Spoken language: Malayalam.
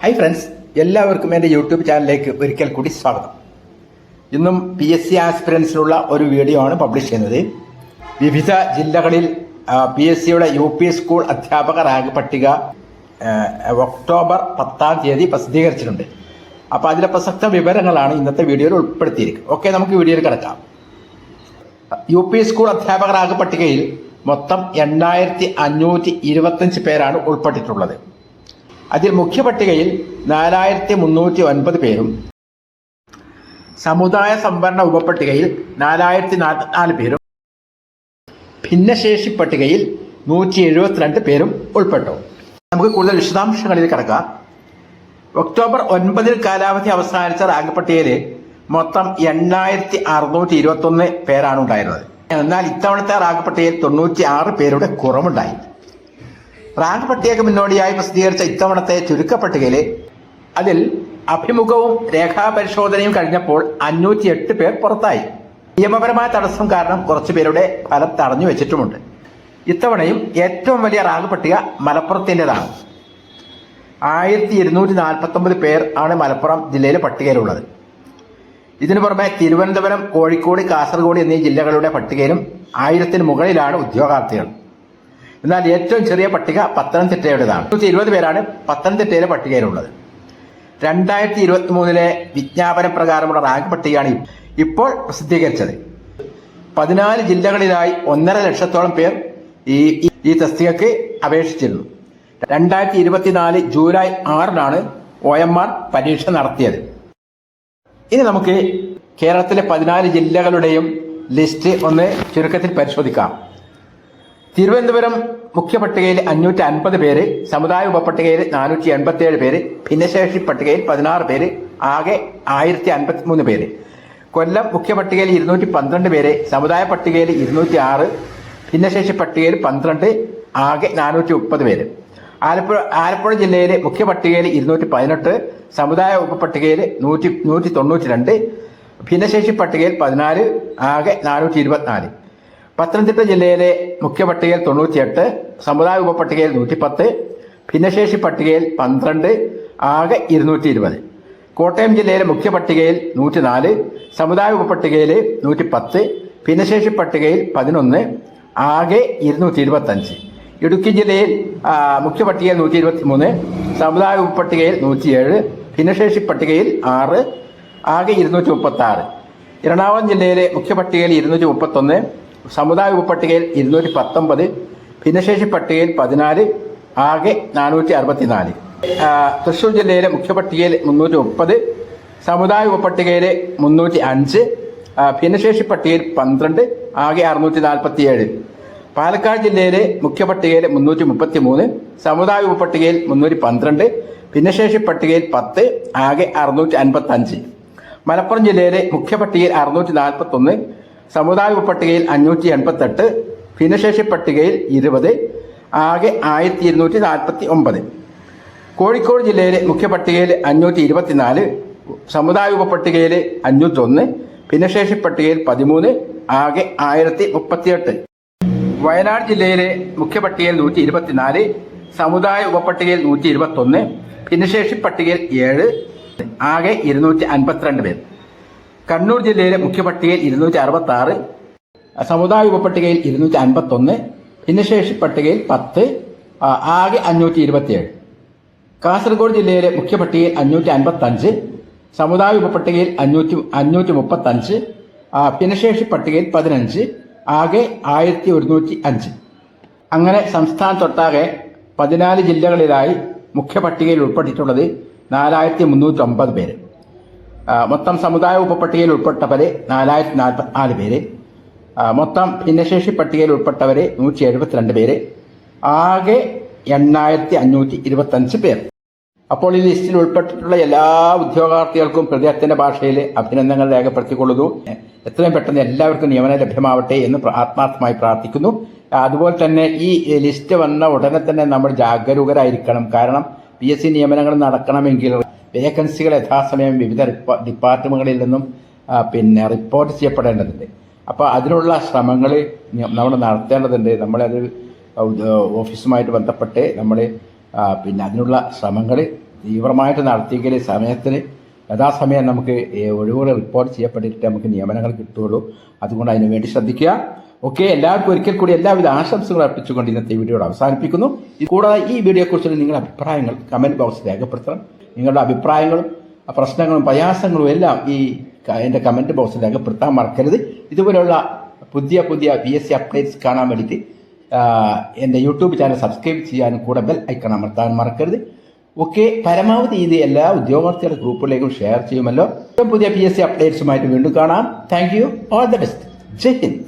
ഹായ് ഫ്രണ്ട്സ് എല്ലാവർക്കും എന്റെ യൂട്യൂബ് ചാനലിലേക്ക് ഒരിക്കൽ കൂടി സ്വാഗതം. ഇന്നും പി എസ് സി ആസ്പിറൻസിലുള്ള ഒരു വീഡിയോ ആണ് പബ്ലിഷ് ചെയ്യുന്നത്. വിവിധ ജില്ലകളിൽ പി എസ് സിയുടെ യു പി സ്കൂൾ അധ്യാപക റാങ്ക് പട്ടിക ഒക്ടോബർ പത്താം തീയതി പ്രസിദ്ധീകരിച്ചിട്ടുണ്ട്. അപ്പോൾ അതിലെ പ്രസക്ത വിവരങ്ങളാണ് ഇന്നത്തെ വീഡിയോയിൽ ഉൾപ്പെടുത്തിയിരിക്കുന്നത്. ഓക്കെ നമുക്ക് വീഡിയോയിൽ കിടക്കാം. യു പി സ്കൂൾ അധ്യാപക റാങ്ക് പട്ടികയിൽ മൊത്തം എണ്ണായിരത്തി അഞ്ഞൂറ്റി ഇരുപത്തഞ്ച് പേരാണ് ഉൾപ്പെട്ടിട്ടുള്ളത്. അതിൽ മുഖ്യ പട്ടികയിൽ നാലായിരത്തി മുന്നൂറ്റി ഒൻപത് പേരും. സമുദായ സംവരണ ഉപപട്ടികയിൽ നാലായിരത്തി നാൽപ്പത്തിനാല് പേരും. ഭിന്നശേഷി പട്ടികയിൽ നൂറ്റി എഴുപത്തിരണ്ട് പേരും ഉൾപ്പെട്ടു. നമുക്ക് കൂടുതൽ വിശദാംശങ്ങളിൽ കിടക്കാം. ഒക്ടോബർ ഒൻപതിൽ കാലാവധി അവസാനിച്ച റാങ്ക് പട്ടികയിൽ മൊത്തം എണ്ണായിരത്തി അറുന്നൂറ്റി ഇരുപത്തൊന്ന് പേരാണ് ഉണ്ടായിരുന്നത്. എന്നാൽ ഇത്തവണത്തെ റാങ്ക് പട്ടികയിൽ തൊണ്ണൂറ്റി ആറ് പേരുടെ കുറവുണ്ടായി. റാങ്ക് പട്ടികയ്ക്ക് മുന്നോടിയായി പ്രസിദ്ധീകരിച്ച ഇത്തവണത്തെ ചുരുക്കപ്പട്ടികയിൽ അതിൽ അഭിമുഖവും രേഖാപരിശോധനയും കഴിഞ്ഞപ്പോൾ അഞ്ഞൂറ്റി എട്ട് പേർ പുറത്തായി. നിയമപരമായ തടസ്സം കാരണം കുറച്ചു പേരുടെ ഫലം തടഞ്ഞു വെച്ചിട്ടുമുണ്ട്. ഇത്തവണയും ഏറ്റവും വലിയ റാങ്ക് പട്ടിക മലപ്പുറത്തിന്റെതാണ്. ആയിരത്തി ഇരുന്നൂറ്റി നാൽപ്പത്തൊമ്പത് പേർ ആണ് മലപ്പുറം ജില്ലയിലെ പട്ടികയിലുള്ളത്. ഇതിനു പുറമെ തിരുവനന്തപുരം കോഴിക്കോട് കാസർഗോഡ് എന്നീ ജില്ലകളുടെ പട്ടികയിലും ആയിരത്തിന് മുകളിലാണ് ഉദ്യോഗാർത്ഥികൾ. എന്നാൽ ഏറ്റവും ചെറിയ പട്ടിക പത്തനംതിട്ടയുടേതാണ്. നൂറ്റി ഇരുപത് പേരാണ് പത്തനംതിട്ടയിലെ പട്ടികയിലുള്ളത്. രണ്ടായിരത്തി ഇരുപത്തി മൂന്നിലെ വിജ്ഞാപന പ്രകാരമുള്ള റാങ്ക് പട്ടികയാണ് ഇപ്പോൾ പ്രസിദ്ധീകരിച്ചത്. പതിനാല് ജില്ലകളിലായി ഒന്നര ലക്ഷത്തോളം പേർ ഈ ഈ- തസ്തികക്ക് അപേക്ഷിച്ചിരുന്നു. രണ്ടായിരത്തി ഇരുപത്തിനാല് ജൂലൈ ആറിനാണ് ഒ എം ആർ പരീക്ഷ നടത്തിയത്. ഇനി നമുക്ക് കേരളത്തിലെ പതിനാല് ജില്ലകളുടെയും ലിസ്റ്റ് ഒന്ന് ചുരുക്കത്തിൽ പരിശോധിക്കാം. തിരുവനന്തപുരം മുഖ്യപട്ടികയിൽ അഞ്ഞൂറ്റി അൻപത് പേര് സമുദായ ഉപപട്ടികയിൽ നാനൂറ്റി എൺപത്തി ഏഴ് പേര് ഭിന്നശേഷി പട്ടികയിൽ പതിനാറ് പേര് ആകെ ആയിരത്തി അൻപത്തി മൂന്ന് പേര്. കൊല്ലം മുഖ്യപട്ടികയിൽ ഇരുന്നൂറ്റി പന്ത്രണ്ട് പേര് സമുദായ പട്ടികയിൽ ഇരുന്നൂറ്റി ആറ് ഭിന്നശേഷി പട്ടികയിൽ പന്ത്രണ്ട് ആകെ നാനൂറ്റി മുപ്പത് പേര്. ആലപ്പുഴ ആലപ്പുഴ ജില്ലയിലെ മുഖ്യ പട്ടികയിൽ ഇരുന്നൂറ്റി പതിനെട്ട് സമുദായ ഉപപട്ടികയിൽ നൂറ്റി നൂറ്റി തൊണ്ണൂറ്റി രണ്ട് ഭിന്നശേഷി പട്ടികയിൽ പതിനാല് ആകെ നാനൂറ്റി ഇരുപത്തിനാല് പത്തനംതിട്ട ജില്ലയിലെ മുഖ്യ പട്ടികയിൽ തൊണ്ണൂറ്റിയെട്ട് സമുദായ ഉപപട്ടികയിൽ നൂറ്റിപ്പത്ത് ഭിന്നശേഷി പട്ടികയിൽ പന്ത്രണ്ട് ആകെ ഇരുന്നൂറ്റി ഇരുപത് കോട്ടയം ജില്ലയിലെ മുഖ്യ പട്ടികയിൽ നൂറ്റിനാല് സമുദായ ഉപപട്ടികയിൽ നൂറ്റിപ്പത്ത് ഭിന്നശേഷി പട്ടികയിൽ പതിനൊന്ന് ആകെ ഇരുന്നൂറ്റി ഇരുപത്തഞ്ച് ഇടുക്കി ജില്ലയിൽ മുഖ്യ പട്ടികയിൽ നൂറ്റി ഇരുപത്തി മൂന്ന് സമുദായ ഉപപട്ടികയിൽ നൂറ്റിയേഴ് ഭിന്നശേഷി പട്ടികയിൽ ആറ് ആകെ ഇരുന്നൂറ്റി മുപ്പത്തി ആറ് എറണാകുളം ജില്ലയിലെ മുഖ്യ പട്ടികയിൽ ഇരുന്നൂറ്റി മുപ്പത്തൊന്ന് സമുദായ ഉപപട്ടികയിൽ ഇരുന്നൂറ്റി പത്തൊമ്പത് ഭിന്നശേഷി പട്ടികയിൽ പതിനാല് ആകെ നാനൂറ്റി അറുപത്തിനാല്. തൃശ്ശൂർ ജില്ലയിലെ മുഖ്യപട്ടികയിൽ മുന്നൂറ്റി മുപ്പത് സമുദായ ഉപപട്ടികയിലെ മുന്നൂറ്റി അഞ്ച് ഭിന്നശേഷി പട്ടികയിൽ പന്ത്രണ്ട് ആകെ അറുന്നൂറ്റി നാൽപ്പത്തി ഏഴ് പാലക്കാട് ജില്ലയിലെ മുഖ്യ പട്ടികയിൽ മുന്നൂറ്റി മുപ്പത്തി മൂന്ന് സമുദായ ഉപപട്ടികയിൽ മുന്നൂറ്റി പന്ത്രണ്ട് ഭിന്നശേഷി പട്ടികയിൽ പത്ത് ആകെ അറുന്നൂറ്റി അൻപത്തി അഞ്ച് മലപ്പുറം ജില്ലയിലെ മുഖ്യപട്ടികയിൽ അറുന്നൂറ്റി നാൽപ്പത്തി ഒന്ന് സമുദായ പട്ടികയിൽ അഞ്ഞൂറ്റി എൺപത്തെട്ട് ഭിന്നശേഷി പട്ടികയിൽ ഇരുപത് ആകെ ആയിരത്തി ഇരുന്നൂറ്റി നാൽപ്പത്തി ഒമ്പത് കോഴിക്കോട് ജില്ലയിലെ മുഖ്യ പട്ടികയിൽ അഞ്ഞൂറ്റി ഇരുപത്തിനാല് സമുദായ ഉപപട്ടികയിൽ അഞ്ഞൂറ്റൊന്ന് ഭിന്നശേഷി പട്ടികയിൽ പതിമൂന്ന് ആകെ ആയിരത്തി മുപ്പത്തിയെട്ട് വയനാട് ജില്ലയിലെ മുഖ്യ പട്ടികയിൽ നൂറ്റി ഇരുപത്തിനാല് സമുദായ ഉപപട്ടികയിൽ നൂറ്റി ഇരുപത്തൊന്ന് ഭിന്നശേഷി പട്ടികയിൽ ഏഴ് ആകെ ഇരുന്നൂറ്റി അൻപത്തിരണ്ട് പേർ. കണ്ണൂർ ജില്ലയിലെ മുഖ്യ പട്ടികയിൽ ഇരുന്നൂറ്റി അറുപത്തി ആറ് സമുദായ ഉപപട്ടികയിൽ ഇരുന്നൂറ്റി അൻപത്തൊന്ന് ഭിന്നശേഷി പട്ടികയിൽ പത്ത് ആകെ അഞ്ഞൂറ്റി ഇരുപത്തിയേഴ്. കാസർഗോഡ് ജില്ലയിലെ മുഖ്യ പട്ടികയിൽ അഞ്ഞൂറ്റി അൻപത്തഞ്ച് സമുദായ ഉപപട്ടികയിൽ അഞ്ഞൂറ്റി അഞ്ഞൂറ്റി മുപ്പത്തഞ്ച് ഭിന്നശേഷി പട്ടികയിൽ പതിനഞ്ച് ആകെ ആയിരത്തി ഒരുന്നൂറ്റി അഞ്ച്. അങ്ങനെ സംസ്ഥാനത്തൊട്ടാകെ പതിനാല് ജില്ലകളിലായി മുഖ്യ പട്ടികയിൽ ഉൾപ്പെട്ടിട്ടുള്ളത് നാലായിരത്തി മുന്നൂറ്റി ഒമ്പത് പേര്. മൊത്തം സമുദായ ഉപപട്ടികയിൽ ഉൾപ്പെട്ടവരെ നാലായിരത്തി നാൽപ്പത്തി നാല് പേര് മൊത്തം ഭിന്നശേഷി പട്ടികയിൽ ഉൾപ്പെട്ടവരെ നൂറ്റി എഴുപത്തിരണ്ട് പേര് ആകെ എണ്ണായിരത്തി അഞ്ഞൂറ്റി ഇരുപത്തഞ്ച് പേർ. അപ്പോൾ ഈ ലിസ്റ്റിൽ ഉൾപ്പെട്ടിട്ടുള്ള എല്ലാ ഉദ്യോഗാർത്ഥികൾക്കും ഹൃദയത്തിന്റെ ഭാഷയിൽ അഭിനന്ദനങ്ങൾ രേഖപ്പെടുത്തിക്കൊള്ളുന്നു. എത്രയും പെട്ടെന്ന് എല്ലാവർക്കും നിയമനം ലഭ്യമാവട്ടെ എന്ന് ആത്മാർത്ഥമായി പ്രാർത്ഥിക്കുന്നു. അതുപോലെ തന്നെ ഈ ലിസ്റ്റ് വന്ന ഉടനെ തന്നെ നമ്മൾ ജാഗരൂകരായിരിക്കണം. കാരണം പി എസ് സി നിയമനങ്ങൾ നടക്കണമെങ്കിൽ വേക്കൻസികൾ യഥാസമയം വിവിധ ഡിപ്പാർട്ട്മെന്റുകളിൽ നിന്നും പിന്നെ റിപ്പോർട്ട് ചെയ്യപ്പെടേണ്ടതുണ്ട്. അപ്പോൾ അതിനുള്ള ശ്രമങ്ങൾ നമ്മൾ നടത്തേണ്ടതുണ്ട്. നമ്മളത് ഓഫീസുമായിട്ട് ബന്ധപ്പെട്ട് നമ്മൾ പിന്നെ അതിനുള്ള ശ്രമങ്ങൾ തീവ്രമായിട്ട് നടത്തിയെങ്കിൽ സമയത്തിന് യഥാസമയം നമുക്ക് ഒഴിവുകൾ റിപ്പോർട്ട് ചെയ്യപ്പെട്ടിട്ട് നമുക്ക് നിയമനങ്ങൾ കിട്ടുകയുള്ളൂ. അതുകൊണ്ട് അതിനു വേണ്ടി ശ്രദ്ധിക്കുക. ഓക്കെ എല്ലാവർക്കും ഒരിക്കൽ കൂടി എല്ലാവിധ ആശംസകളും അർപ്പിച്ചുകൊണ്ട് ഇന്നത്തെ വീഡിയോ അവസാനിപ്പിക്കുന്നു. കൂടാതെ ഈ വീഡിയോയെക്കുറിച്ചുള്ള നിങ്ങളുടെ അഭിപ്രായങ്ങൾ കമന്റ് ബോക്സിൽ രേഖപ്പെടുത്തണം. നിങ്ങളുടെ അഭിപ്രായങ്ങളും പ്രശ്നങ്ങളും പ്രയാസങ്ങളും എല്ലാം ഈ എന്റെ കമന്റ് ബോക്സിൽ രേഖപ്പെടുത്താൻ മറക്കരുത്. ഇതുപോലെയുള്ള പുതിയ പുതിയ പി എസ് സി അപ്ഡേറ്റ്സ് കാണാൻ വേണ്ടിയിട്ട് എന്റെ യൂട്യൂബ് ചാനൽ സബ്സ്ക്രൈബ് ചെയ്യാനും കൂടെ ബെൽ ഐക്കൺ അമർത്താൻ മറക്കരുത്. ഓക്കെ പരമാവധി ഇത് എല്ലാ ഉദ്യോഗാർത്ഥികളുടെ ഗ്രൂപ്പിലേക്കും ഷെയർ ചെയ്യുമല്ലോ. പുതിയ പി എസ് സി അപ്ഡേറ്റ്സുമായിട്ട് വീണ്ടും കാണാം. Thank you all the best Jai Hind.